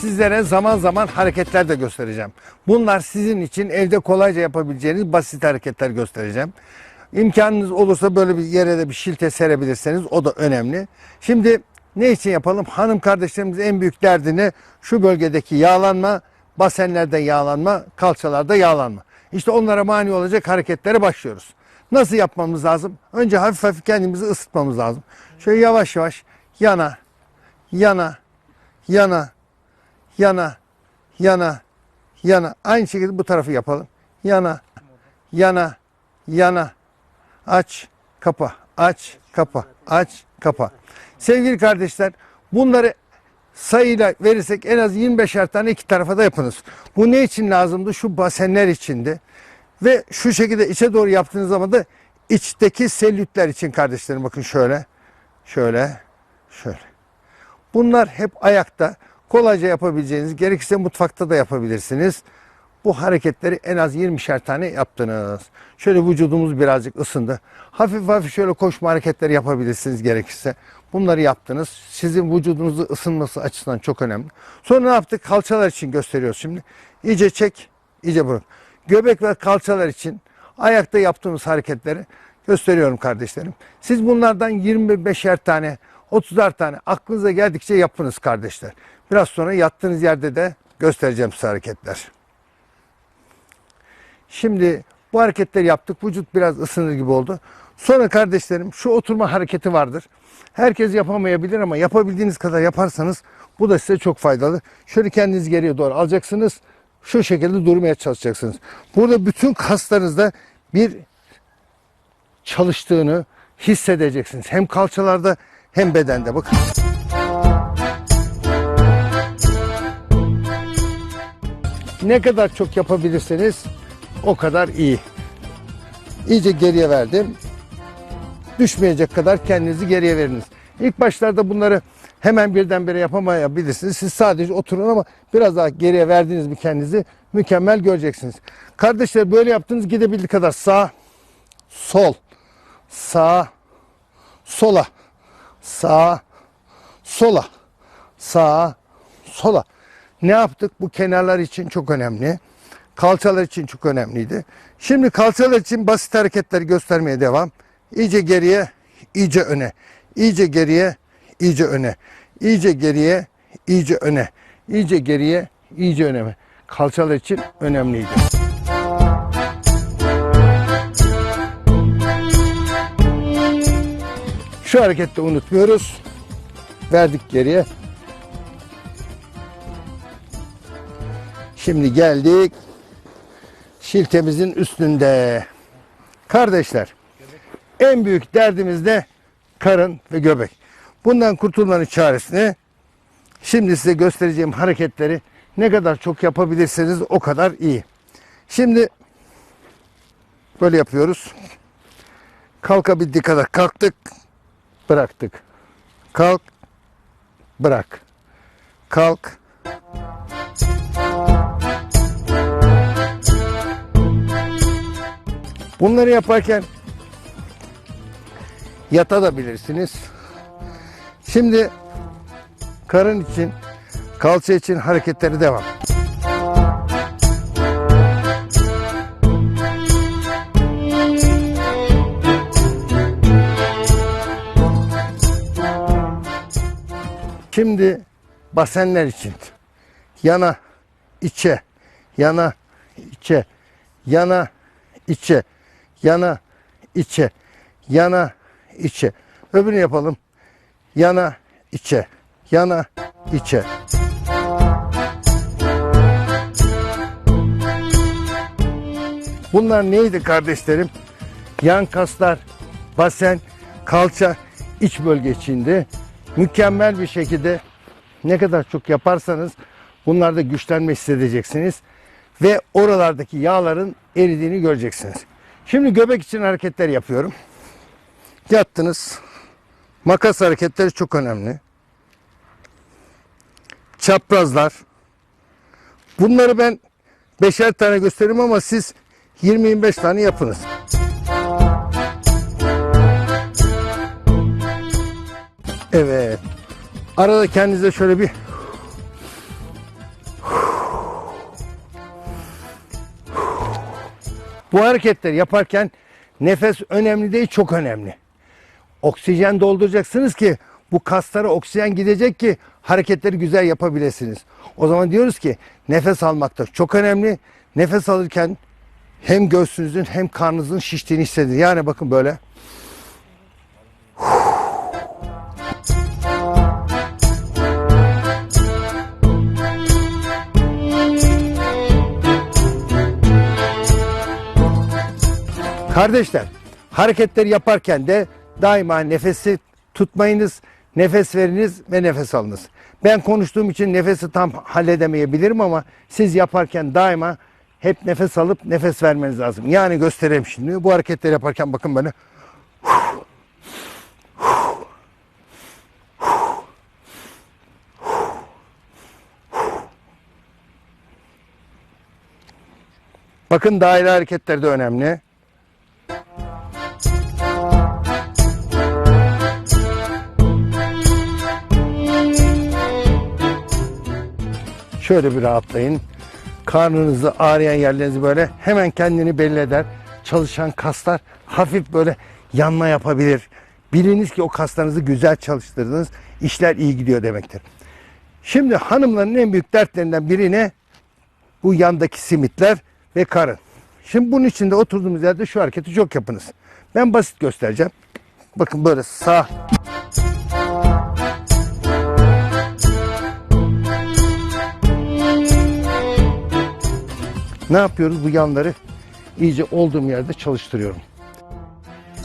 sizlere zaman zaman hareketler de göstereceğim. Bunlar sizin için evde kolayca yapabileceğiniz basit hareketler göstereceğim. İmkanınız olursa böyle bir yere de bir şilte serebilirseniz o da önemli. Şimdi ne için yapalım? Hanım kardeşlerimizin en büyük derdini şu bölgedeki yağlanma, basenlerde yağlanma, kalçalarda yağlanma. İşte onlara mani olacak hareketlere başlıyoruz. Nasıl yapmamız lazım? Önce hafif hafif kendimizi ısıtmamız lazım. Şöyle yavaş yavaş yana, yana, yana, yana, yana, yana. Aynı şekilde bu tarafı yapalım. Yana, yana, yana. Aç, kapa, aç, kapa, aç, kapa. Sevgili kardeşler, bunları sayıyla verirsek en az 25'er tane iki tarafa da yapınız. Bu ne için lazımdı? Şu basenler içindi. Ve şu şekilde içe doğru yaptığınız zaman da içteki selülitler için kardeşlerim bakın şöyle, şöyle, şöyle. Bunlar hep ayakta kolayca yapabileceğiniz, gerekirse mutfakta da yapabilirsiniz. Bu hareketleri en az 20'şer tane yaptınız. Şöyle vücudumuz birazcık ısındı. Hafif hafif şöyle koşma hareketleri yapabilirsiniz gerekirse. Bunları yaptınız. Sizin vücudunuzun ısınması açısından çok önemli. Sonra ne yaptık? Kalçalar için gösteriyoruz şimdi. İyice çek, iyice bırak. Göbek ve kalçalar için ayakta yaptığımız hareketleri gösteriyorum kardeşlerim. Siz bunlardan 25'er tane, 30'ar tane aklınıza geldikçe yapınız kardeşler. Biraz sonra yattığınız yerde de göstereceğim size hareketler. Şimdi bu hareketleri yaptık. Vücut biraz ısınır gibi oldu. Sonra kardeşlerim şu oturma hareketi vardır. Herkes yapamayabilir ama yapabildiğiniz kadar yaparsanız bu da size çok faydalı. Şöyle kendinizi geriye doğru alacaksınız. Şu şekilde durmaya çalışacaksınız. Burada bütün kaslarınızda bir çalıştığını hissedeceksiniz. Hem kalçalarda hem bedende. Bakın. Ne kadar çok yapabilirseniz o kadar iyi. İyice geriye verdim. Düşmeyecek kadar kendinizi geriye veriniz. İlk başlarda bunları hemen birdenbire yapamayabilirsiniz. Siz sadece oturun ama biraz daha geriye verdiğiniz mi kendinizi mükemmel göreceksiniz. Kardeşler böyle yaptınız gidebildiği kadar sağ, sol, sağ, sola, sağ, sola, sağ, sola. Ne yaptık? Bu kenarlar için çok önemli. Kalçalar için çok önemliydi. Şimdi kalçalar için basit hareketleri göstermeye devam. İyice geriye, iyice öne. İyice geriye, iyice öne. İyice geriye, iyice öne. İyice geriye, iyice öne. Kalçalar için önemliydi. Şu harekette unutmuyoruz. Verdik geriye. Şimdi geldik şiltemizin üstünde. Kardeşler, en büyük derdimiz de karın ve göbek. Bundan kurtulmanın çaresini şimdi size göstereceğim hareketleri ne kadar çok yapabilirseniz o kadar iyi. Şimdi böyle yapıyoruz. Kalkabildiği kadar kalktık, bıraktık. Kalk, bırak. Kalk, Bunları yaparken yatabilirsiniz. Şimdi karın için, kalça için hareketleri devam. Şimdi basenler için yana, içe, yana, içe, yana, içe, yana, içe, yana, içe. Öbürünü yapalım. Yana, içe, yana, içe. Bunlar neydi kardeşlerim? Yan kaslar, basen, kalça, iç bölge içinde mükemmel bir şekilde ne kadar çok yaparsanız bunlarda güçlenme hissedeceksiniz ve oralardaki yağların eridiğini göreceksiniz. Şimdi göbek için hareketler yapıyorum. Yattınız. Makas hareketleri çok önemli. Çaprazlar. Bunları ben beşer tane gösteririm ama siz 20-25 tane yapınız. Evet. Arada kendinize şöyle bir Bu hareketleri yaparken nefes önemli değil, çok önemli. Oksijen dolduracaksınız ki bu kaslara oksijen gidecek ki hareketleri güzel yapabilirsiniz. O zaman diyoruz ki nefes almakta çok önemli. Nefes alırken hem göğsünüzün hem karnınızın şiştiğini hissedin. Yani bakın böyle. Kardeşler, hareketleri yaparken de daima nefesi tutmayınız, nefes veriniz ve nefes alınız. Ben konuştuğum için nefesi tam halledemeyebilirim ama siz yaparken daima hep nefes alıp nefes vermeniz lazım. Yani göstereyim şimdi. Bu hareketleri yaparken bakın böyle. Bakın daire hareketleri de önemli. Şöyle bir rahatlayın. Karnınızı ağrıyan yerlerinizi böyle hemen kendini belli eder. Çalışan kaslar hafif böyle yanma yapabilir. Biliniz ki o kaslarınızı güzel çalıştırdınız. İşler iyi gidiyor demektir. Şimdi hanımların en büyük dertlerinden biri ne? Bu yandaki simitler ve karın. Şimdi bunun için de oturduğumuz yerde şu hareketi çok yapınız. Ben basit göstereceğim. Bakın böyle sağ Ne yapıyoruz? Bu yanları iyice olduğum yerde çalıştırıyorum.